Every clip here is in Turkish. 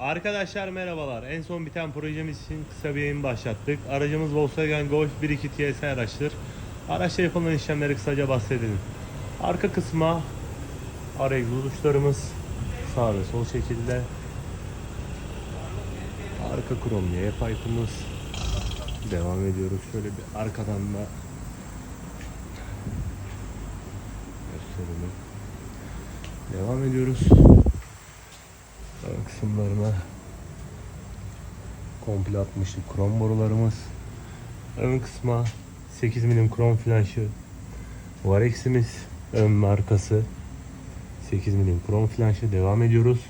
Arkadaşlar merhabalar. En son biten projemiz için kısa bir yayın başlattık. Aracımız Volkswagen Golf 1.2 TSI araçtır. Araçta yapılan işlemleri kısaca bahsedelim. Arka kısma ara egzoz uçlarımız sağ ve sol şekilde. Arka krom Y pipe'ımız. Devam ediyoruz. Şöyle bir arkadan da gösterelim. Devam ediyoruz. Ön kısımlarına komple atmıştık krom borularımız. Ön kısma 8 milim krom flanşı Varex'imiz ön ve arkası 8 milim krom flanşı devam ediyoruz.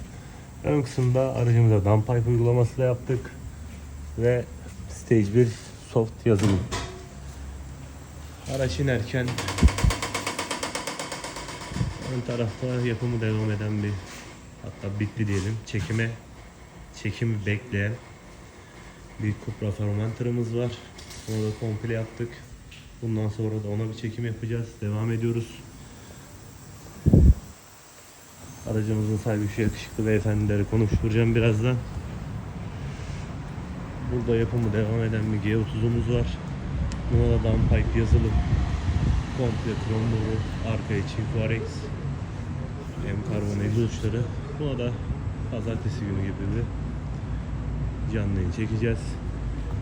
Ön kısımda aracımıza downpipe uygulaması da yaptık ve stage 1 soft yazılım. Araç inerken ön tarafta yapımı devam eden bir hatta bitti diyelim çekime çekimi bekleyen bir Cupra Fermenter'ımız var. Onu da komple yaptık. Bundan sonra da ona bir çekim yapacağız. Devam ediyoruz. Aracımızın sahibi şu yakışıklı beyefendileri konuşturacağım birazdan. Burada yapımı devam eden bir G30'umuz var. Buna da downpipe yazılı. Komple krom boru, arkaya çift varex. Hem karbon egzoz uçları. Buna da pazartesi günü gibi bir canlı yayın çekeceğiz.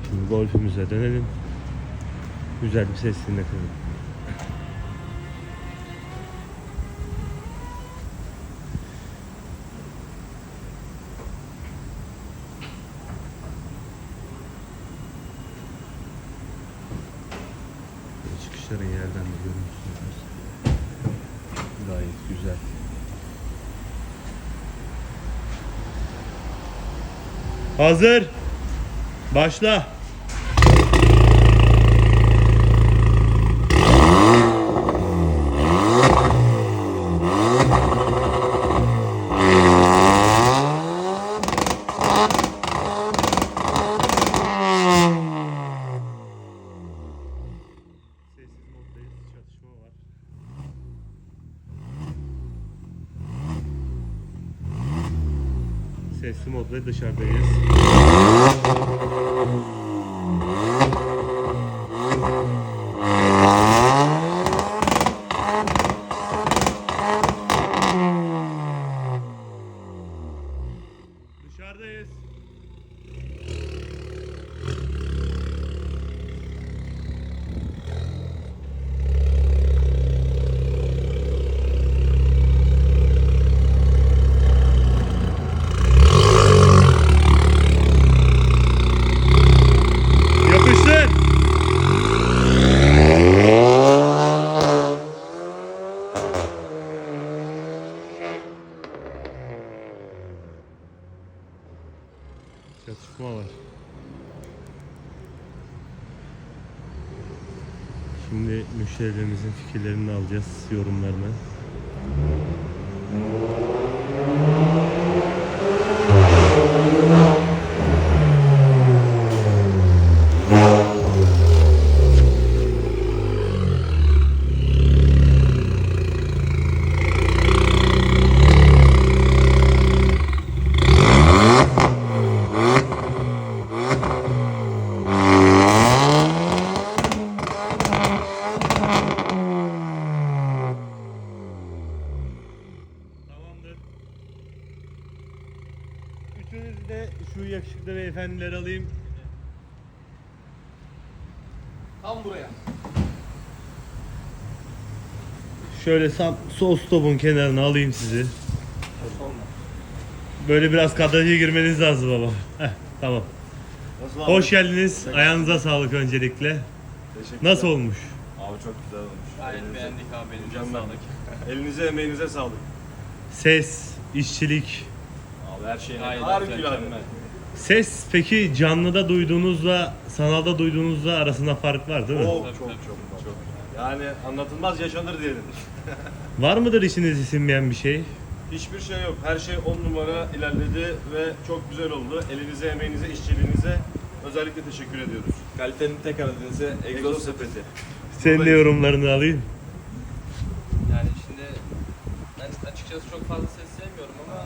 Şimdi golfümüze dönelim. Güzel bir ses dinletelim. Çıkışların yerden de görüyorsunuz. Gayet güzel. Hazır. Başla. Sesli mod ve dışarıdayız. Dışarıdayız. Çatışma var. Şimdi müşterilerimizin fikirlerini alacağız, yorumlarını. Üçünüzü de şu yakışıklı beyefendileri alayım. Tam buraya. Şöyle sam sol stopun kenarına alayım sizi. Böyle biraz kadraja girmeniz lazım baba. Heh, tamam. Nasıl abi? Hoş geldiniz. Ayağınıza sağlık öncelikle. Teşekkürler. Nasıl olmuş? Abi çok güzel olmuş. Gayet Elinize- beğendik abi. Elinize sağlık. Elinize emeğinize sağlık. Ses, işçilik. Abi her şey Gayet harikulade. mükemmel. Ses peki canlıda duyduğunuzla sanalda duyduğunuzla arasında fark var değil mi? Çok tabii. çok çok. Yani anlatılmaz yaşanır diyelim. Var mıdır içinize sinmeyen bir şey? Hiçbir şey yok. Her şey on numara ilerledi ve çok güzel oldu. Elinize, emeğinize, işçiliğinize özellikle teşekkür ediyoruz. Kalitenin tek aradığınızı Egzoz egzoz sepeti. Senin de yorumlarını alayım. Yani şimdi ben açıkçası çok fazla ses sevmiyorum ama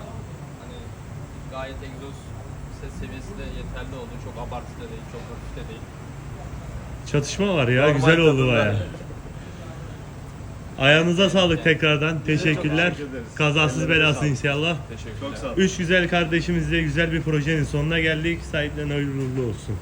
gayet egzoz ses seviyesi de yeterli oldu. Çok abartı da değil, çok hafif de değil. Çatışma var ya Normal güzel oldu tadında. baya. Ayağınıza sağlık tekrardan. Teşekkürler. teşekkür ederiz. Kazasız belasız sağlık. inşallah. Teşekkürler. Çok sağ olun. Üç güzel kardeşimizle güzel bir projenin sonuna geldik. Sahiplerine hayırlı uğurlu olsun.